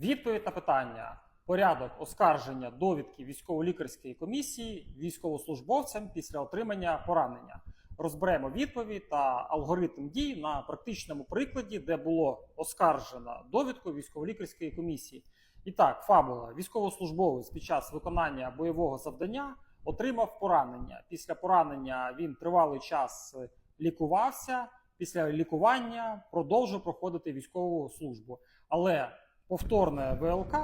Відповідь на питання: порядок оскарження довідки військово-лікарської комісії військовослужбовцям після отримання поранення. Розберемо відповідь та алгоритм дій на практичному прикладі, де було оскаржено довідку військово-лікарської комісії. І так, фабула. Військовослужбовець під час виконання бойового завдання отримав поранення. Після поранення він тривалий час лікувався. Після лікування продовжив проходити військову службу. Але повторне ВЛК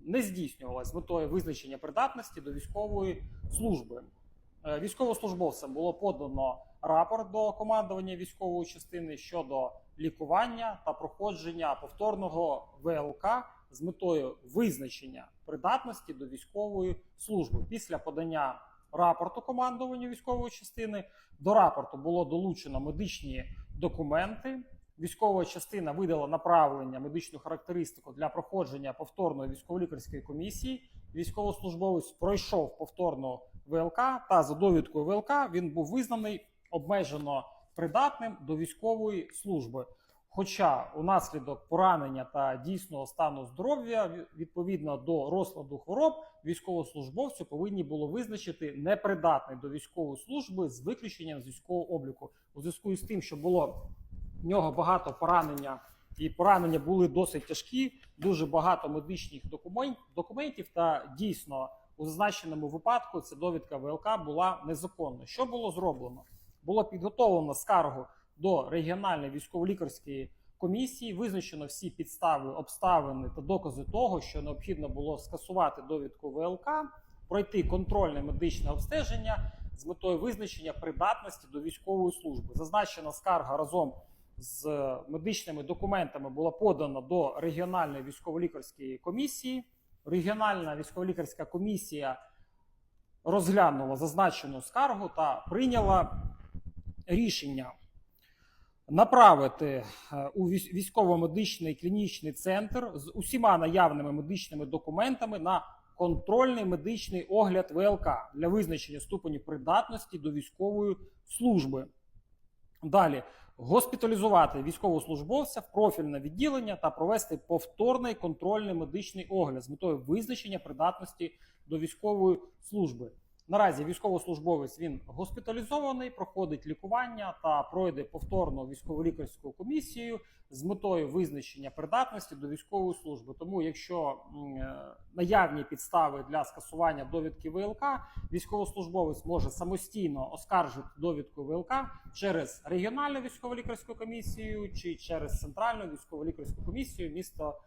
не здійснювалось з метою визначення придатності до військової служби. Е, Військовослужбовцям було подано рапорт до командування військової частини щодо лікування та проходження повторного ВЛК з метою визначення придатності до військової служби. Після подання рапорту командуванню військової частини до рапорту було долучено медичні документи. Військова частина видала направлення медичну характеристику для проходження повторної військово-лікарської комісії. Військовослужбовець пройшов повторну ВЛК та за довідкою ВЛК він був визнаний обмежено придатним до військової служби. Хоча унаслідок поранення та дійсного стану здоров'я відповідно до розкладу хвороб військовослужбовцю повинні було визначити непридатний до військової служби з виключенням з військового обліку. У зв'язку з тим, що було в нього багато поранення, і поранення були досить тяжкі, дуже багато медичних документів. Та дійсно у зазначеному випадку ця довідка ВЛК була незаконна. Що було зроблено? Було підготовлено скаргу до регіональної військово-лікарської комісії, визначено всі підстави, обставини та докази того, що необхідно було скасувати довідку ВЛК, пройти контрольне медичне обстеження з метою визначення придатності до військової служби. Зазначена скарга разом з медичними документами була подана до регіональної військово-лікарської комісії. Регіональна військово-лікарська комісія розглянула зазначену скаргу та прийняла рішення направити е, у військово-медичний клінічний центр з усіма наявними медичними документами на контрольний медичний огляд ВЛК для визначення ступеню придатності до військової служби. Далі госпіталізувати військовослужбовця в профільне відділення та провести повторний контрольний медичний огляд з метою визначення придатності до військової служби. Наразі військовослужбовець він госпіталізований, проходить лікування та пройде повторну військово-лікарську комісію з метою визначення придатності до військової служби. Тому, якщо е, наявні підстави для скасування довідки ВЛК, військовослужбовець може самостійно оскаржити довідку ВЛК через регіональну військово-лікарську комісію чи через центральну військово-лікарську комісію міста